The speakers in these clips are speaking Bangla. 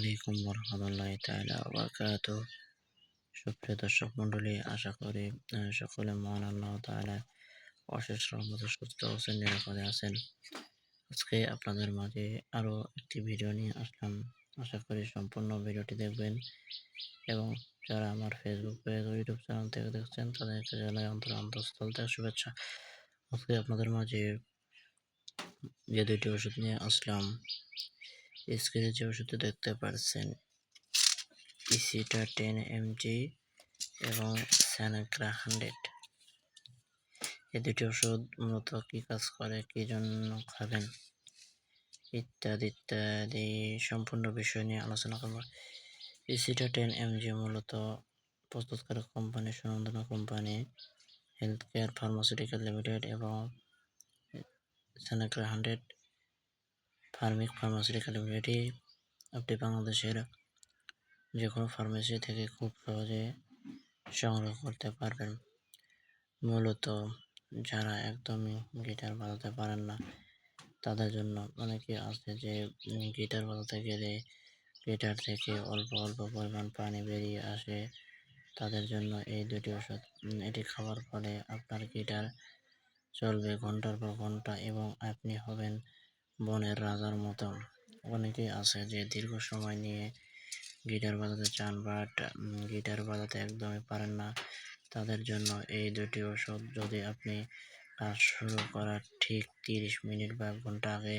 আলাইকুম রহমতুল্লাহ তাআলা বারাকাত সুপ্রিয় দর্শক মন্ডলী আশা করি সকলে মহান আল্লাহ তাআলা অশেষ রহমতে সুস্থ আছেন, নিরাপদে আছেন। আজকে আপনাদের মাঝে আরও একটি ভিডিও নিয়ে আসলাম। আশা করি সম্পূর্ণ ভিডিওটি দেখবেন এবং যারা আমার ফেসবুক পেজ ইউটিউব চ্যানেল থেকে দেখছেন, তাদেরকে জানাই অন্তর অন্তঃস্থল থেকে শুভেচ্ছা। আজকে আপনাদের মাঝে যে দুইটি ওষুধ নিয়ে আসলাম স্ক্রিনে যে ওষুধটি দেখতে পারছেন ইসিটা টেন এমজি এবং স্যানাগ্রা হান্ড্রেড এই দুটি ওষুধ মূলত কি কাজ করে, কি জন্য খাবেন ইত্যাদি ইত্যাদি সম্পূর্ণ বিষয় নিয়ে আলোচনা করব। ইসিটা টেন এমজি মূলত প্রস্তুতকারক company Sunandana company health care pharmaceutical limited এবং স্যানাগ্রা হান্ড্রেড ফার্মিক ফার্মাসিউটিক্যাল লিমিটেড আপনি বাংলাদেশের যে কোনো ফার্মেসি থেকে খুব সহজে সংগ্রহ করতে পারবেন। মূলত যারা একদমই গিটার বাজাতে পারেন না, তাদের জন্য অনেকে আছে যে গিটার বাজাতে গেলে গিটার থেকে অল্প অল্প পরিমাণ পানি বেরিয়ে আসে। তাদের জন্য এই দুটি ওষুধ এটি খাওয়ার ফলে আপনার গিটার চলবে ঘণ্টার পর ঘণ্টা এবং আপনি হবেন বনের রাজার মতো অনেকেই আছে যে দীর্ঘ সময় নিয়ে গিটার বাজাতে চান, বাট গিটার বাজাতে একদমই পারেন না। তাদের জন্য এই দুটি ওষুধ যদি আপনি কাজ শুরু করার ঠিক তিরিশ মিনিট বা ঘণ্টা আগে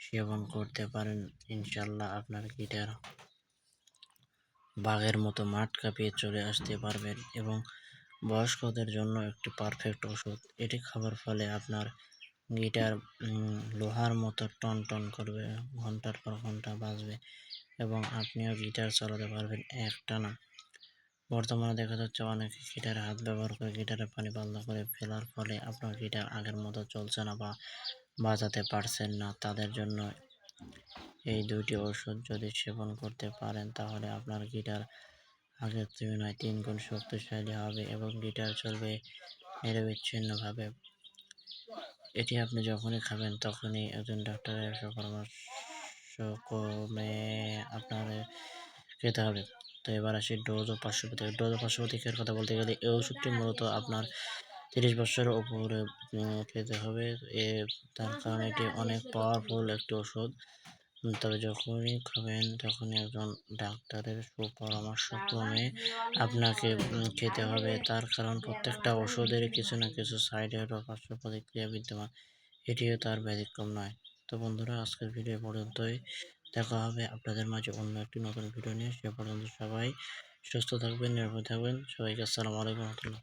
সেবন করতে পারেন, ইনশাল্লাহ আপনার গিটার বাঘের মতো মাঠ কাঁপিয়ে চলে আসতে পারবেন এবং বয়স্কদের জন্য একটি পারফেক্ট ওষুধ। এটি খাবার ফলে আপনার গিটার লোহার মতো টন টন করবে, ঘণ্টার পর ঘণ্টা বাজবে এবং আপনিও গিটার চালাতে পারবেন একটানা। বর্তমানে দেখা যাচ্ছে অনেকে গিটারে হাত ব্যবহার করে গিটারে পানি পাল্লা করে ফেলার ফলে আপনার গিটার আগের মতো চলছে না বা বাজাতে পারছেন না। তাদের জন্য এই দুইটি ওষুধ যদি সেবন করতে পারেন তাহলে আপনার গিটার আগের তুলনায় তিন গুণ শক্তিশালী হবে এবং গিটার চলবে নিরবিচ্ছিন্নভাবে। এটি আপনি যখনই খাবেন তখনই একজন ডাক্তারের পরামর্শ কমে আপনার খেতে হবে। তো এবার আসি ডোজ ও পার্শ্বপতি ডোজ ও পার্শ্বপ্রতিক্রিয়ার কথা বলতে গেলে এই ওষুধটি মূলত আপনার তিরিশ বছরের উপরে খেতে হবে। এ, তার কারণে এটি অনেক পাওয়ারফুল একটি ওষুধ। তবে যখনই খাবেন তখনই একজন ডাক্তারের সুপরামর্শক্রমে আপনাকে খেতে হবে। তার কারণ প্রত্যেকটা ওষুধের কিছু না কিছু সাইড এফেক্ট বা পার্শ্ব প্রতিক্রিয়া বিদ্যমান। এটিও তার ব্যতিক্রম নয়। তো বন্ধুরা আজকের ভিডিও পর্যন্তই। দেখা হবে আপনাদের মাঝে অন্য একটি নতুন ভিডিও নিয়ে। সে পর্যন্ত সবাই সুস্থ থাকবেন নিরাপদ থাকবেন। সবাইকে আসসালামু আলাইকুম রহমতুল্লাহ।